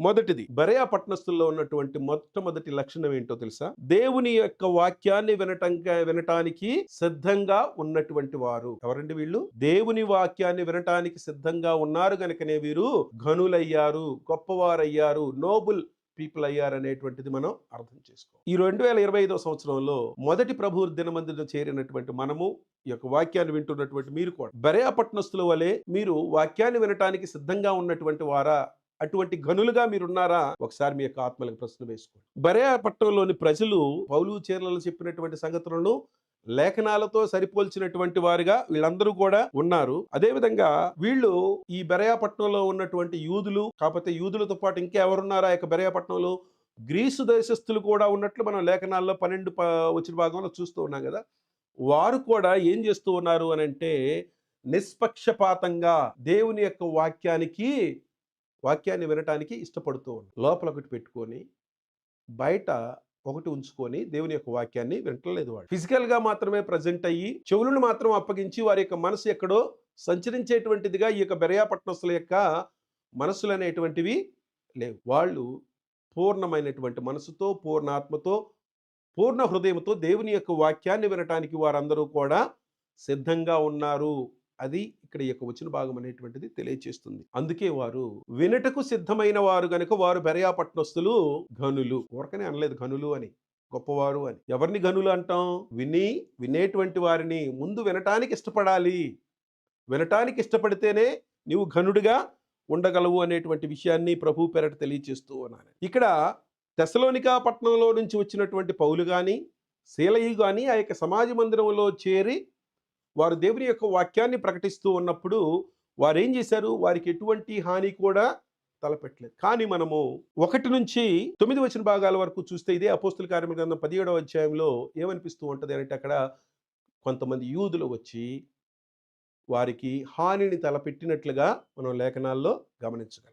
మొదటిది బరేయా పట్టణస్థుల్లో ఉన్నటువంటి మొట్టమొదటి లక్షణం ఏంటో తెలుసా? దేవుని యొక్క వాక్యాన్ని వినటంగా వినటానికి సిద్ధంగా ఉన్నటువంటి వారు. ఎవరండి వీళ్ళు? దేవుని వాక్యాన్ని వినటానికి సిద్ధంగా ఉన్నారు గనుకనే వీరు ఘనులయ్యారు గొప్పవారయ్యారు నోబుల్ పీపుల్ అయ్యారనేటువంటిది మనం అర్థం చేసుకో ఈ రెండు వేల ఇరవై ఐదో సంవత్సరంలో మొదటి ప్రభు దినమందులో చేరినటువంటి మనము ఈ యొక్క వాక్యాన్ని వింటున్నటువంటి మీరు కూడా. బరియా పట్టణస్థుల వలె మీరు వాక్యాన్ని వినటానికి సిద్ధంగా ఉన్నటువంటి వారా? అటువంటి గనులుగా మీరున్నారా? ఒకసారి మీ యొక్క ఆత్మలకు ప్రశ్న వేసుకోండి. బరియా పట్టణంలోని ప్రజలు పౌలు చీరలలో చెప్పినటువంటి సంగతులను లేఖనాలతో సరిపోల్చినటువంటి వారుగా వీళ్ళందరూ కూడా ఉన్నారు. అదేవిధంగా వీళ్ళు ఈ బెరయాపట్నంలో ఉన్నటువంటి యూదులు కాకపోతే యూదులతో పాటు ఇంకెవరున్నారా? యొక్క బెరయాపట్నంలో గ్రీసు దేశస్థులు కూడా ఉన్నట్లు మనం లేఖనాల్లో పన్నెండు వచ్చిన భాగంలో చూస్తూ ఉన్నాం కదా. వారు కూడా ఏం చేస్తూ ఉన్నారు అని అంటే నిష్పక్షపాతంగా దేవుని యొక్క వాక్యానికి వాక్యాన్ని వినటానికి ఇష్టపడుతూ ఉన్నారు లోపల ఒకటి పెట్టుకొని బయట ఒకటి ఉంచుకొని దేవుని యొక్క వాక్యాన్ని వినట్లేదు వాడు. ఫిజికల్గా మాత్రమే ప్రజెంట్ అయ్యి చెవులను మాత్రం అప్పగించి వారి యొక్క మనసు ఎక్కడో సంచరించేటువంటిదిగా ఈ యొక్క బెరయాపట్నస్తుల యొక్క మనసులు అనేటువంటివి లేవు. వాళ్ళు పూర్ణమైనటువంటి మనసుతో పూర్ణ ఆత్మతో పూర్ణ హృదయంతో దేవుని యొక్క వాక్యాన్ని వినటానికి వారందరూ కూడా సిద్ధంగా ఉన్నారు. అది ఇక్కడ ఈ యొక్క వచ్చిన భాగం అనేటువంటిది తెలియచేస్తుంది. అందుకే వారు వినటకు సిద్ధమైన వారు గనుక వారు బెరయాపట్నస్తులు ఘనులు. ఊరకనే అనలేదు ఘనులు అని గొప్పవారు అని. ఎవరిని ఘనులు అంటాం? విని వినేటువంటి వారిని ముందు వినటానికి ఇష్టపడాలి. వినటానికి ఇష్టపడితేనే నీవు ఘనుడిగా ఉండగలవు అనేటువంటి విషయాన్ని ప్రభు పెరట తెలియచేస్తూ ఉన్నాను ఇక్కడ తెసలోనికా పట్టణంలో నుంచి వచ్చినటువంటి పౌలు కానీ శీలయి కానీ ఆ యొక్క సమాజ మందిరంలో చేరి వారు దేవుని యొక్క వాక్యాన్ని ప్రకటిస్తూ ఉన్నప్పుడు వారు ఏం చేశారు? వారికి ఎటువంటి హాని కూడా తలపెట్టలేదు. కానీ మనము ఒకటి నుంచి తొమ్మిది వచ్చిన భాగాల వరకు చూస్తే ఇదే అపోస్తుల కార్యముల గ్రంథం పదిహేడవ అధ్యాయంలో ఏమనిపిస్తూ ఉంటుంది అంటే అక్కడ కొంతమంది యూదులు వచ్చి వారికి హానిని తలపెట్టినట్లుగా మనం లేఖనాల్లో గమనించగలం.